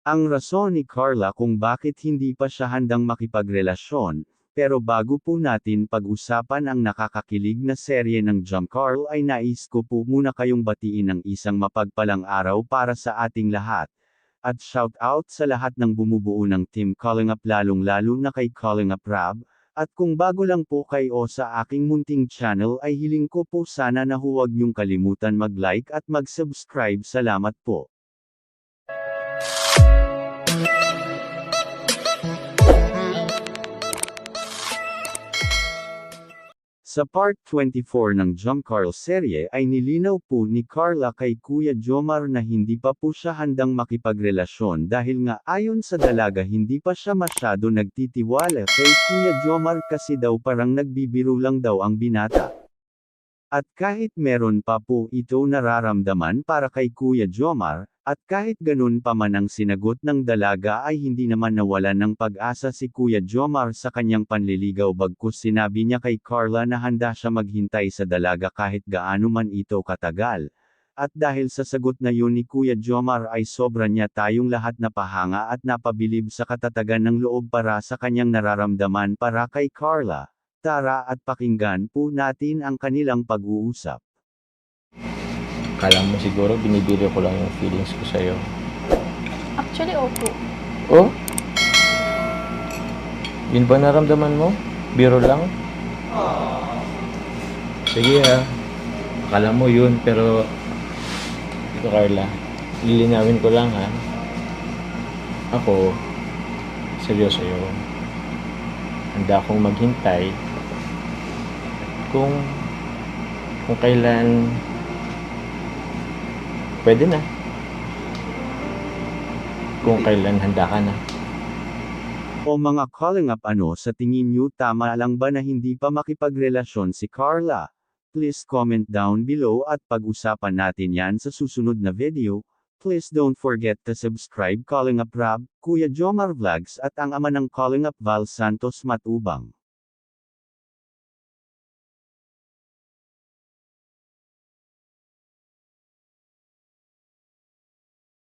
Ang rason ni Carla kung bakit hindi pa siya handang makipagrelasyon, pero bago po natin pag-usapan ang nakakakilig na serye ng Jump Carl ay nais ko po muna kayong batiin ng isang mapagpalang araw para sa ating lahat. At shout out sa lahat ng bumubuo ng Team Calling Up lalong lalo na kay Calling Up Rab, at kung bago lang po kayo sa aking munting channel ay hiling ko po sana na huwag niyong kalimutan mag-like at mag-subscribe salamat po. Sa part 24 ng Carl serye ay nilinaw po ni Carla kay Kuya Jomar na hindi pa po siya handang makipagrelasyon dahil nga ayon sa dalaga hindi pa siya masyado nagtitiwala kay Kuya Jomar kasi daw parang nagbibiro lang daw ang binata. At kahit meron pa po ito nararamdaman para kay Kuya Jomar, at kahit ganun pa man ang sinagot ng dalaga ay hindi naman nawalan ng pag-asa si Kuya Jomar sa kanyang panliligaw bagkus sinabi niya kay Carla na handa siya maghintay sa dalaga kahit gaano man ito katagal. At dahil sa sagot na yun ni Kuya Jomar ay sobra niya tayong lahat napahanga at napabilib sa katatagan ng loob para sa kanyang nararamdaman para kay Carla. Tara at pakinggan po natin ang kanilang pag-uusap. Kala mo siguro binibiro ko lang yung feelings ko sa'yo. Actually, opo. Oh? Yun ba naramdaman mo? Biro lang? Sige ha. Akala mo yun, pero... Ito Carla, lilinawin ko lang ha. Ako, seryoso yun. Handa akong maghintay kung kung kailan pwede na. Kung kailan handa ka na. O mga calling up ano sa tingin nyo tama lang ba na hindi pa makipagrelasyon si Carla? Please comment down below at pag-usapan natin yan sa susunod na video. Please don't forget to subscribe Calling Up Rab, Kuya Jomar Vlogs at ang ama ng Calling Up Val Santos Matubang.